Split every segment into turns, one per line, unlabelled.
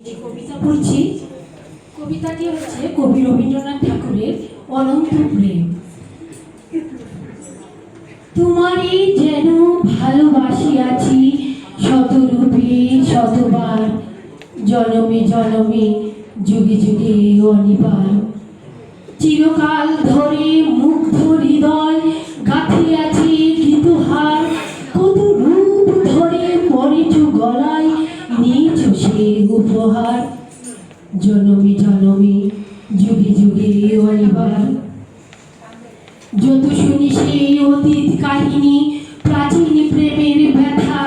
যে কবিতা পড়ছি, কবিতাটি হচ্ছে কবি রবীন্দ্রনাথ ঠাকুরের অনন্ত প্রেম। তোমারই যেন ভালোবাসিয়াছি, শতরূপে, শতবার, জনমে জনমে, যুগে যুগে অনিবার। চিরকাল ধরে মুগ্ধ হৃদয় গাঁথিয়াছি গীতহার কত রূপ ধরে পরিচ গলায় সে উপহার, জনমে জনমে, যুগে যুগে যত শুনি সেই অতীত কাহিনী, প্রাচীন প্রেমের ব্যথা,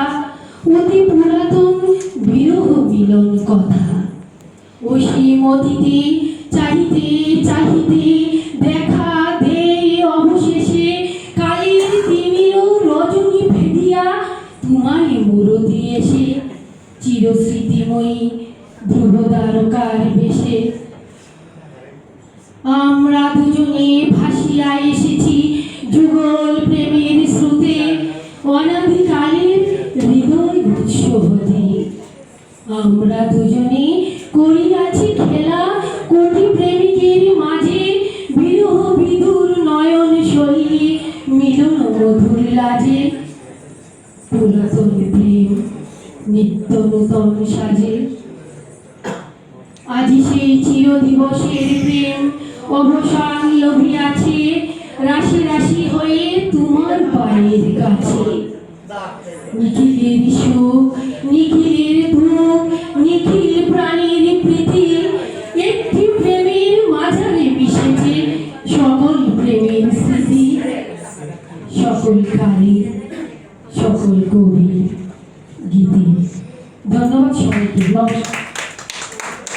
অতি পুরাতন বিরহ মিলন কথা। অসীম অতীতে চাহিতে চাহিতে দেখা দে অবশেষে, কালের তিমির রজনী ভেদিয়া তোমায় মুরতি এসে। চিরস্মৃতিময়ী ধ্রুব বেশে। আমরা দুজনে ভাসিয়া এসেছি যুগল প্রেমের স্রোতে, অনাদিকালের হৃদয় উৎস হতে আমরা দুজনে করিয়াছি খেলা কোটি প্রেমিকের মাঝে, বিরহ বিদুর নয়ন শৈলী মিলন মধুর লাজে। পুরাতন প্রেম নিত্য নূতন সাজে। আজি সেই চির দিবসের প্রেম অবসান লভিয়াছে, রাশি রাশি হয়ে তোমার পায়ের কাছে। নিখিলের সুখ, নিখিলের দুঃখ, নিখিল প্রাণীর প্রীতি একটি প্রেমের মাঝারে মিশেছে সকল প্রেমের স্মৃতি। সকল কালের সকল কবির діти. До нових чоловіків.